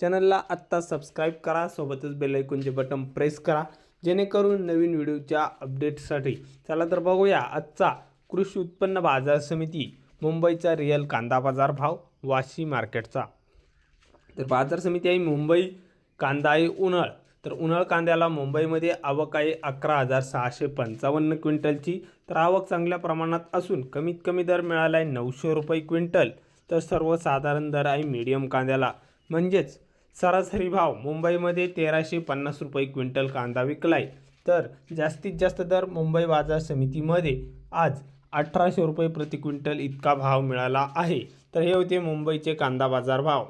चॅनलला आत्ता सबस्क्राईब करा सोबतच बेलायकूनचे बटन प्रेस करा जेणेकरून नवीन व्हिडिओच्या अपडेटसाठी चला तर बघूया आजचा कृषी उत्पन्न बाजार समिती मुंबईचा रिअल कांदा बाजार भाव वाशी मार्केटचा. तर बाजार समिती आहे मुंबई कांदा आहे उन्हाळ. तर उन्हाळ कांद्याला मुंबईमध्ये आवक आहे अकरा हजार सहाशे पंचावन्न क्विंटलची. तर आवक चांगल्या प्रमाणात असून कमीत कमी दर मिळाला आहे नऊशे रुपये क्विंटल. तर सर्वसाधारण दर आहे मीडियम कांद्याला. म्हणजेच सरासरी भाव मुंबईमध्ये तेराशे पन्नास रुपये क्विंटल कांदा विकलाय. तर जास्तीत जास्त दर मुंबई बाजार समितीमध्ये आज अठराशे रुपये प्रति क्विंटल इतका भाव मिळाला आहे. तर हे होते मुंबईचे कांदा बाजार भाव.